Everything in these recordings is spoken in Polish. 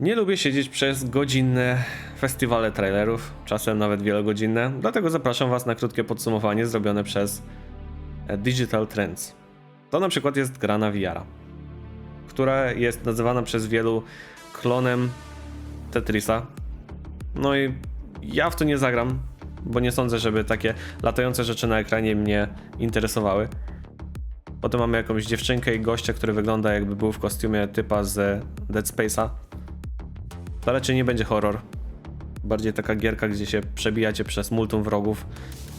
Nie lubię siedzieć przez godzinne festiwale trailerów, czasem nawet wielogodzinne, dlatego zapraszam Was na krótkie podsumowanie zrobione przez e, Digital Trends. To na przykład jest gra na VR, która jest nazywana przez wielu klonem Tetrisa. No i ja w to nie zagram, bo nie sądzę, żeby takie latające rzeczy na ekranie mnie interesowały. Potem mamy jakąś dziewczynkę i gościa, który wygląda jakby był w kostiumie typa z Dead Space'a. To raczej nie będzie horror. Bardziej taka gierka, gdzie się przebijacie przez multum wrogów,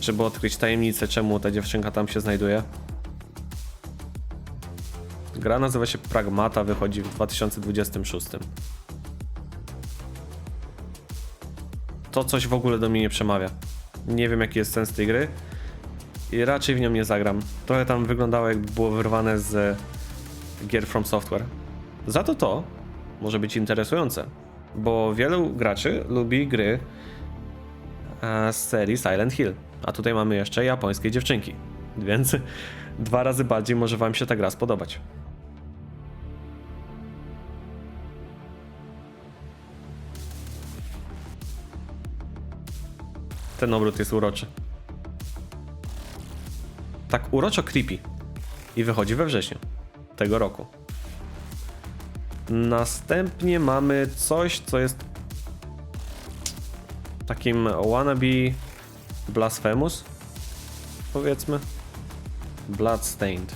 żeby odkryć tajemnicę, czemu ta dziewczynka tam się znajduje. Gra nazywa się Pragmata, wychodzi w 2026. To coś w ogóle do mnie nie przemawia. Nie wiem jaki jest sens tej gry i raczej w nią nie zagram. Trochę tam wyglądało jakby było wyrwane z gier From Software. Za to to może być interesujące, bo wielu graczy lubi gry e, z serii Silent Hill, a tutaj mamy jeszcze japońskie dziewczynki, więc dwa razy bardziej może wam się ta gra spodobać. Ten obrót jest uroczy. Tak uroczo creepy. I wychodzi we wrześniu tego roku. Następnie mamy coś, co jest takim wannabe blasphemous, powiedzmy. Bloodstained.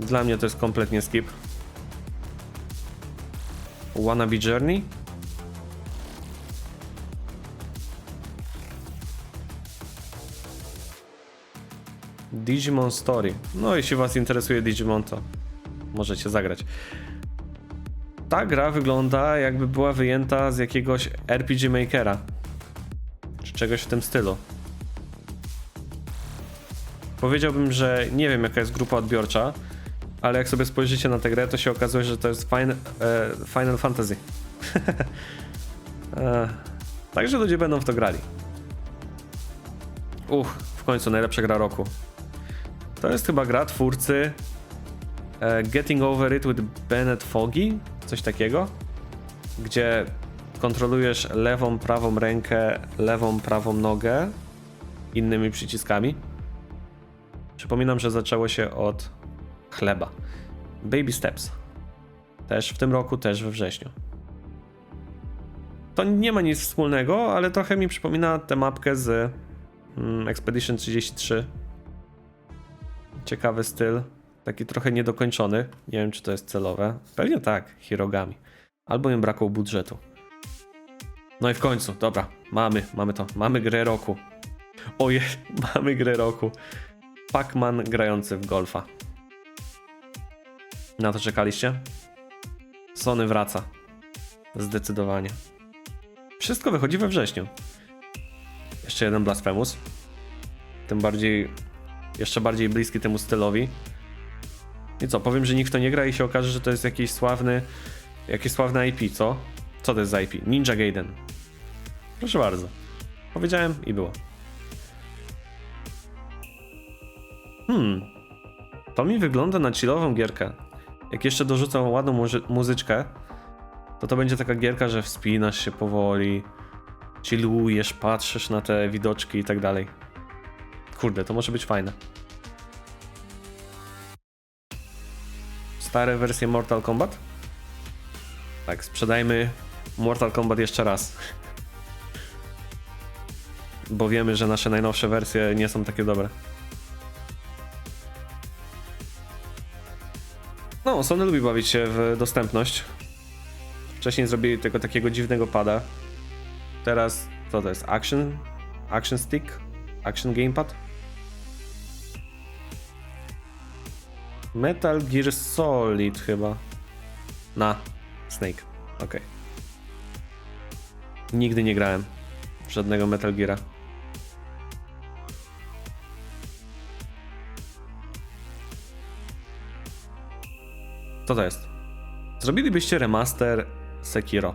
Dla mnie to jest kompletnie skip. Wannabe Journey. Digimon Story. No, jeśli Was interesuje Digimon, to możecie zagrać. Ta gra wygląda jakby była wyjęta z jakiegoś RPG Makera. Czy czegoś w tym stylu. Powiedziałbym, że nie wiem jaka jest grupa odbiorcza, ale jak sobie spojrzycie na tę grę, to się okazuje, że to jest Final, e, Final Fantasy. e, także ludzie będą w to grali. Uch, w końcu najlepsza gra roku. To jest chyba gra twórcy e, Getting Over It with Bennett Foggy, coś takiego, gdzie kontrolujesz lewą, prawą rękę, lewą, prawą nogę innymi przyciskami. Przypominam, że zaczęło się od chleba. Baby Steps. Też w tym roku, też we wrześniu. To nie ma nic wspólnego, ale trochę mi przypomina tę mapkę z mm, Expedition 33. Ciekawy styl, taki trochę niedokończony. Nie wiem, czy to jest celowe. Pewnie tak, Hirogami. Albo im brakło budżetu. No i w końcu, dobra, mamy, mamy to. Mamy grę roku. Oje, mamy grę roku. Pac-Man grający w golfa. Na to czekaliście? Sony wraca. Zdecydowanie. Wszystko wychodzi we wrześniu. Jeszcze jeden Blasphemous. Tym bardziej, jeszcze bardziej bliski temu stylowi. I co, powiem, że nikt to nie gra i się okaże, że to jest jakiś sławny, jakieś sławne IP, co? Co to jest za IP? Ninja Gaiden. Proszę bardzo. Powiedziałem i było. Hmm. To mi wygląda na chillową gierkę. Jak jeszcze dorzucą ładną muzy- muzyczkę, to to będzie taka gierka, że wspinasz się powoli, chillujesz, patrzysz na te widoczki i tak dalej. Kurde, to może być fajne. Stare wersje Mortal Kombat? Tak, sprzedajmy Mortal Kombat jeszcze raz. Bo wiemy, że nasze najnowsze wersje nie są takie dobre. No, Sony lubi bawić się w dostępność. Wcześniej zrobili tego takiego dziwnego pada. Teraz co to jest? Action? Action stick? Action gamepad? Metal Gear Solid chyba. Na. Snake. Okej. Nigdy nie grałem żadnego Metal Geara. Co to jest? Zrobilibyście remaster Sekiro.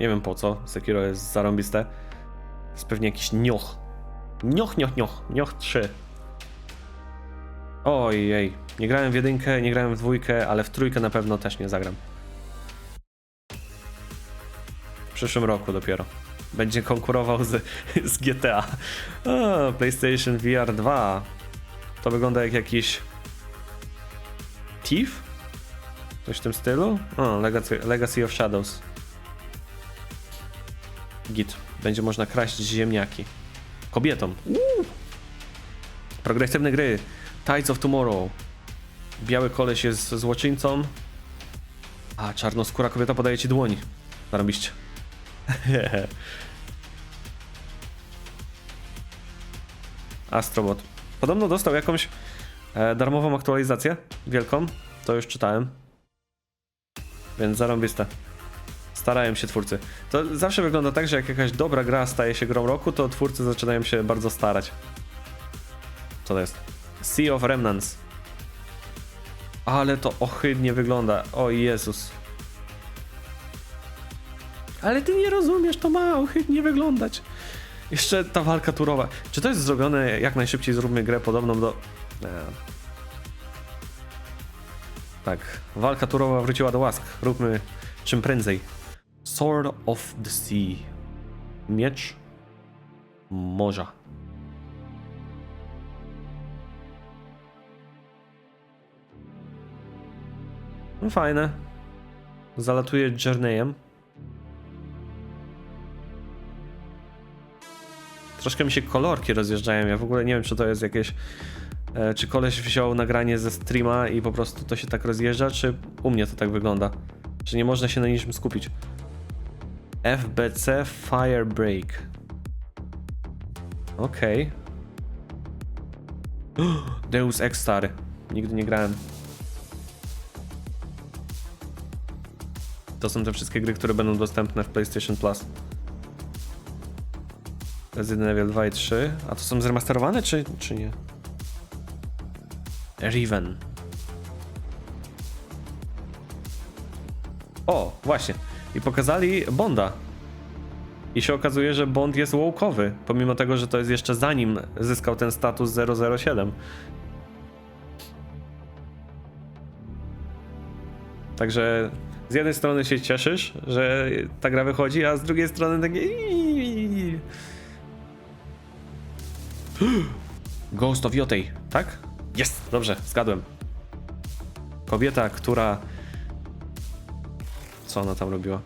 Nie wiem po co. Sekiro jest zarąbiste. Jest pewnie jakiś nioch. Nioch, nioch, nioch. Nioch 3. Ojej, nie grałem w jedynkę, nie grałem w dwójkę, ale w trójkę na pewno też nie zagram. W przyszłym roku dopiero. Będzie konkurował z, z GTA. A, PlayStation VR 2. To wygląda jak jakiś Thief? Coś w tym stylu? O, Legacy, Legacy of Shadows. Git. Będzie można kraść ziemniaki. Kobietom. Progresywne gry. Tides of Tomorrow. Biały koleś jest złoczyńcą. A czarnoskóra kobieta podaje ci dłoń. Zarobiście. Astrobot. Podobno dostał jakąś e, darmową aktualizację. Wielką. To już czytałem. Więc zarąbiste. Starają się twórcy. To zawsze wygląda tak, że jak jakaś dobra gra staje się grą roku, to twórcy zaczynają się bardzo starać. Co to jest? Sea of Remnants. Ale to ohydnie wygląda. O Jezus. Ale ty nie rozumiesz, to ma ohydnie wyglądać. Jeszcze ta walka turowa. Czy to jest zrobione jak najszybciej zróbmy grę podobną do... Nie. Tak, walka turowa wróciła do łask. Róbmy czym prędzej. Sword of the Sea. Miecz morza. No fajne. Zalatuje journeyem. Troszkę mi się kolorki rozjeżdżają. Ja w ogóle nie wiem, czy to jest jakieś. E, czy koleś wziął nagranie ze streama i po prostu to się tak rozjeżdża, czy u mnie to tak wygląda? Że nie można się na niczym skupić. FBC Firebreak. Okej. Deus Ex stary. Nigdy nie grałem. To są te wszystkie gry, które będą dostępne w PlayStation Plus. Resident Evil 2 i 3. A to są zremasterowane, czy, czy nie? Riven. O, właśnie. I pokazali Bonda. I się okazuje, że Bond jest łoukowy, pomimo tego, że to jest jeszcze zanim zyskał ten status 007. Także z jednej strony się cieszysz, że ta gra wychodzi, a z drugiej strony takie... Ghost of Yotei, tak? Jest, dobrze, zgadłem. Kobieta, która... Co ona tam robiła?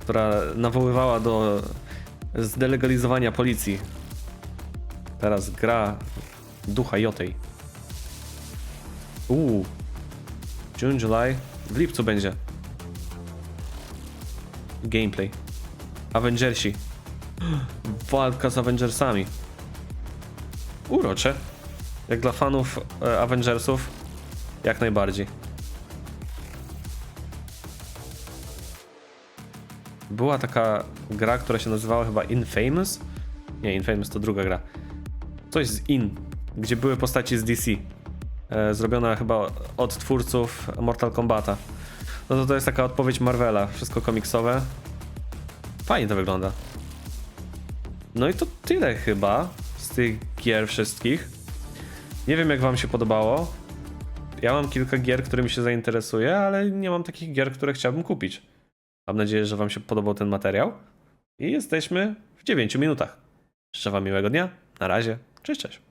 Która nawoływała do zdelegalizowania policji. Teraz gra ducha Jotej. Uuu. June, July. W lipcu będzie. Gameplay. Avengersi. Walka z Avengersami. Urocze. Jak dla fanów e, Avengersów, jak najbardziej. Była taka gra, która się nazywała chyba Infamous. Nie, Infamous to druga gra. Coś z In, gdzie były postaci z DC. E, zrobiona chyba od twórców Mortal Kombata. No to to jest taka odpowiedź Marvela. Wszystko komiksowe. Fajnie to wygląda. No i to tyle chyba z tych gier wszystkich. Nie wiem jak wam się podobało. Ja mam kilka gier, którymi się zainteresuję, ale nie mam takich gier, które chciałbym kupić. Mam nadzieję, że wam się podobał ten materiał. I jesteśmy w 9 minutach. Życzę wam miłego dnia. Na razie. Cześć, cześć.